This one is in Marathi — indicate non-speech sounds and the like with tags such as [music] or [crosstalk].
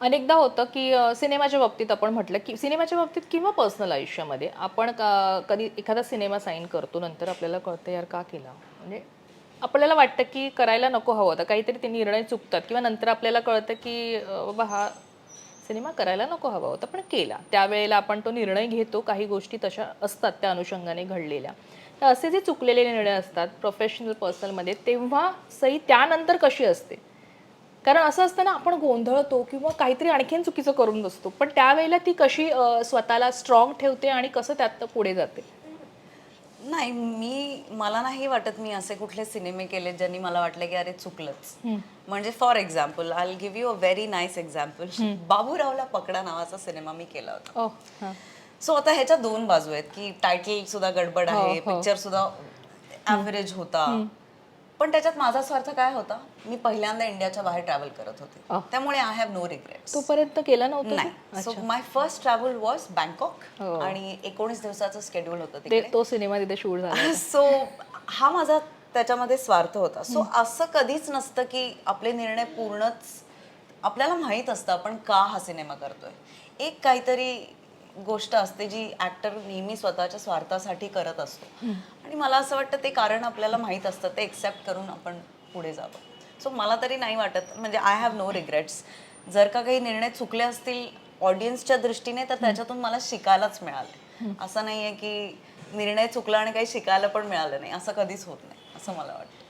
अनेकदा होतं की सिनेमाच्या बाबतीत आपण म्हटलं की सिनेमाच्या बाबतीत किंवा पर्सनल आयुष्यामध्ये आपण का- कधी एखादा सिनेमा साईन करतो नंतर आपल्याला कळतं यार का केला? म्हणजे आपल्याला वाटतं की करायला नको हवं. होतं काहीतरी ते निर्णय चुकतात किंवा नंतर आपल्याला कळतं की बाबा हा सिनेमा करायला नको हवा होता पण केला. त्यावेळेला आपण तो निर्णय घेतो काही गोष्टी तशा असतात त्या अनुषंगाने घडलेल्या. तर असे जे चुकलेले निर्णय असतात प्रोफेशनल पर्सनलमध्ये तेव्हा सई त्यानंतर कशी असते? कारण असं असतं ना आपण गोंधळतो किंवा काहीतरी आणखीन चुकीचं करून बसतो. पण त्यावेळेला ती कशी स्वतःला स्ट्रॉंग ठेवते आणि कसं त्यात पुढे जाते? नाही मी मला नाही वाटत मी असे कुठले सिनेमे केले ज्यांनी मला वाटलं की अरे चुकलंच. म्हणजे for example I give you a very nice example बाबूरावला पकडा नावाचा सिनेमा मी केला होता. हां. सो आता ह्याच्या दोन बाजू आहेत की टायटल सुद्धा गडबड आहे हो, हो. पिक्चर सुद्धा ऍव्हरेज होता. पण त्याच्यात माझा स्वार्थ काय होता? मी पहिल्यांदा इंडियाच्या बाहेर ट्रॅव्हल करत होते. त्यामुळे आय हॅव नो रिग्रेट्स तोपर्यंत केलं नव्हतं नाही. So my first travel was Bangkok. आणि एकोणीस दिवसाचं शेड्यूल होतं तो सिनेमा तिथे शूट झाला सो [laughs] हा माझा त्याच्यामध्ये स्वार्थ होता. सो असं कधीच नसतं की आपले निर्णय पूर्णच आपल्याला माहीत असतं आपण का हा सिनेमा करतोय. एक काहीतरी गोष्ट असते जी ऍक्टर नेहमी स्वतःच्या स्वार्थासाठी करत असतो. आणि मला असं वाटतं ते कारण आपल्याला माहीत असतं ते एक्सेप्ट करून आपण पुढे जावं. सो मला तरी नाही वाटत म्हणजे आय हॅव नो रिग्रेट्स जर का काही निर्णय चुकले असतील ऑडियन्सच्या दृष्टीने तर त्याच्यातून मला शिकायलाच मिळालं. असं नाही आहे की निर्णय चुकला आणि काही शिकायला पण मिळालं नाही. असं कधीच होत नाही असं मला वाटतं.